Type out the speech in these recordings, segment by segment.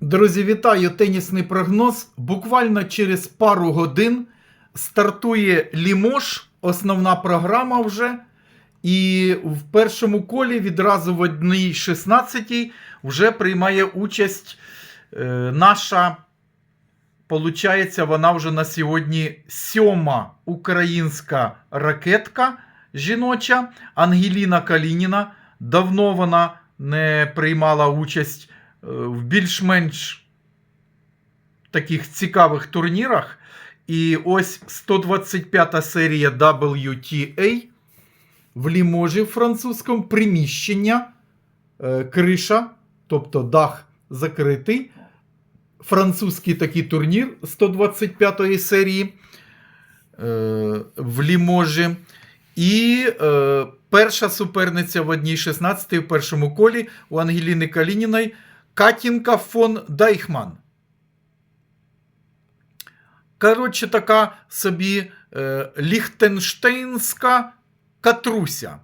Друзі, вітаю! Тенісний прогноз. Буквально через пару годин стартує Лімош, основна програма вже. І в першому колі відразу в одній 16 вже приймає участь е, наша. Получається, вона вже на сьогодні сьома українська ракетка жіноча Ангеліна Калініна. Давно вона не приймала участь в більш-менш таких цікавих турнірах. І ось 125 серія WTA в Ліможі французькому приміщення, е, криша, тобто дах закритий. Французький такий турнір 125 серії е, в Ліможі. І е, перша суперниця в одній 16 в першому колі у Ангеліни Калініної Катінка фон Дайхман. Коротше, така собі е, ліхтенштейнська катруся.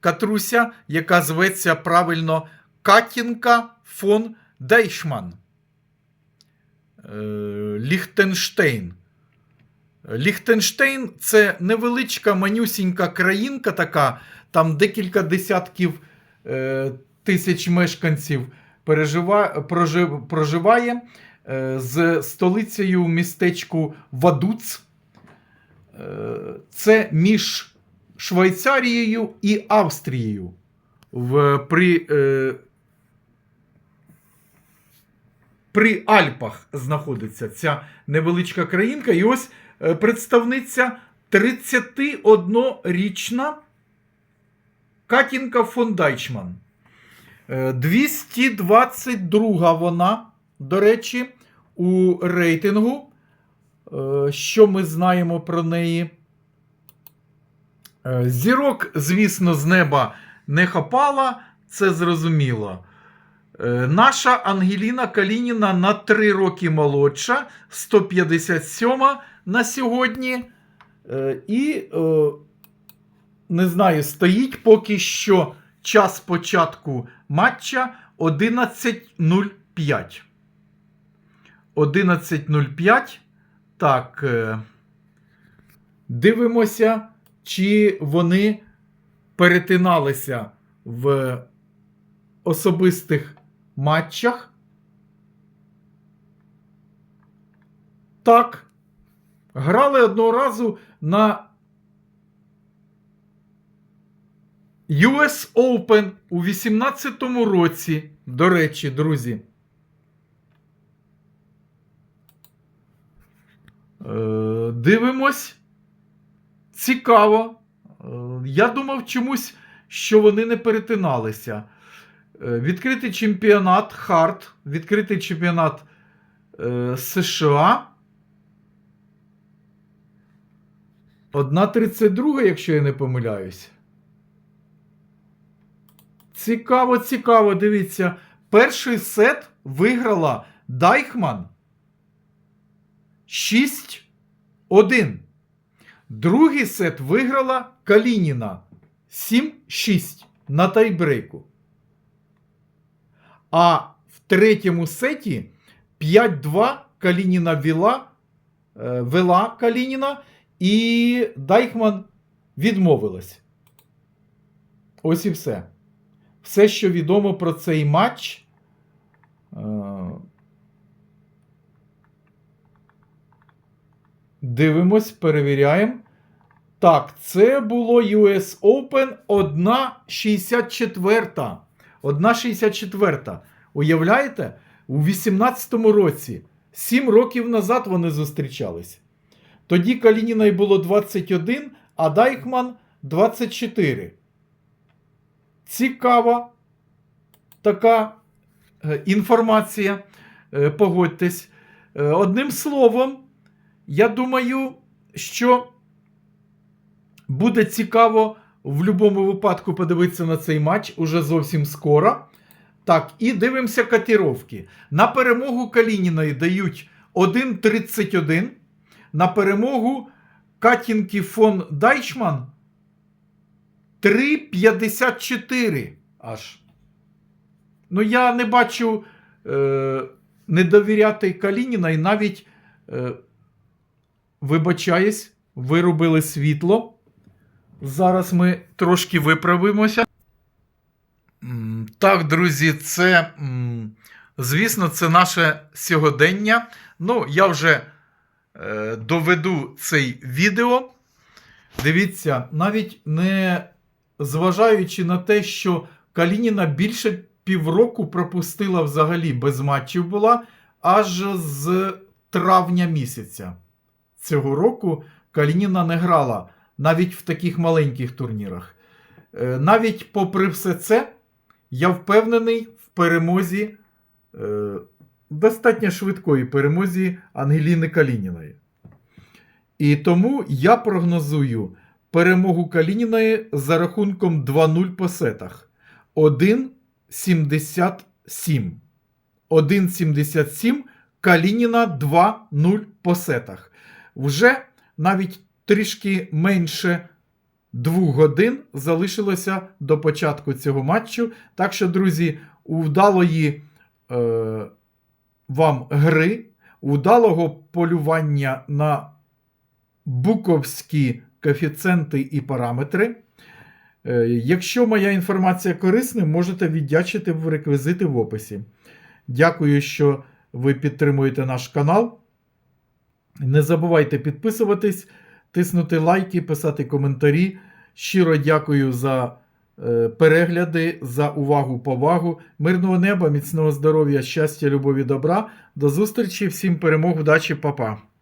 Катруся, яка зветься правильно Катінка фон Дайшман. Е, Ліхтенштейн. Ліхтенштейн це невеличка манюсінька країнка, така, там декілька десятків е, тисяч мешканців проживає е, з столицею містечку Вадуц. Е, це між Швейцарією і Австрією. В, при, е, при Альпах знаходиться ця невеличка країнка. І ось е, представниця 31-річна Катінка фон Дайчман. Е, 222 вона, до речі, у рейтингу. Е, Що ми знаємо про неї? Е, Зірок, звісно, з неба не хапала, це зрозуміло. Е, Наша Ангеліна Калініна на 3 роки молодша, 157 на сьогодні. Е, І е, не знаю, стоїть поки що час початку матча 11.05. 11.05. Так. е, Дивимося, чи вони перетиналися в особистих матчах. Так. Грали одного разу на US Open у 18-му році. До речі, друзі. Е, Дивимось. Цікаво. Е, Я думав чомусь, що вони не перетиналися. Е, Відкритий чемпіонат Харт, відкритий чемпіонат е, США. 1.32, якщо я не помиляюсь. Цікаво, цікаво, дивіться. Перший сет виграла Дайхман 6-1. Другий сет виграла Калініна 7-6 на тайбрейку. А в третьому сеті 5-2 Калініна вела, е, вела Калініна, і Дайхман відмовилась. Ось і все. Все, що відомо про цей матч. Е, Дивимось, перевіряємо. Так, це було US Open 1.64. 1.64. Уявляєте? У 18-му році. 7 років назад вони зустрічались. Тоді Калініної було 21, а Дайхман 24. Цікава така е, інформація. Е, Погодьтесь. Е, Одним словом, я думаю, що буде цікаво в будь-якому випадку подивитися на цей матч уже зовсім скоро. Так, і дивимося котировки. На перемогу Калініної дають 1,31. На перемогу Катінки фон Дайчман 3,54 аж. Ну, я не бачу е, не довіряти Калініна і навіть, е, вибачаюсь, вирубили світло. Зараз ми трошки виправимося. Так, друзі, це, звісно, це наше сьогодення. Ну, я вже е, доведу цей відео. Дивіться, навіть не зважаючи на те, що Калініна більше півроку пропустила взагалі без матчів була, аж з травня місяця цього року Калініна не грала навіть в таких маленьких турнірах. Е, Навіть попри все це, я впевнений в перемозі, е, достатньо швидкої перемозі Ангеліни Калініної. І тому я прогнозую перемогу Калініної за рахунком 2-0 по сетах. 1,77. 1,77 Калініна 2-0 по сетах. Вже навіть трішки менше двох годин залишилося до початку цього матчу. Так що, друзі, у вдалої е, вам гри, удалого полювання на буковські коефіцієнти і параметри. Е, Якщо моя інформація корисна, можете віддячити в реквізити в описі. Дякую, що ви підтримуєте наш канал. Не забувайте підписуватись, тиснути лайки, писати коментарі. Щиро дякую за е, перегляди, за увагу, повагу. Мирного неба, міцного здоров'я, щастя, любові, добра. До зустрічі, всім перемог, удачі, па-па.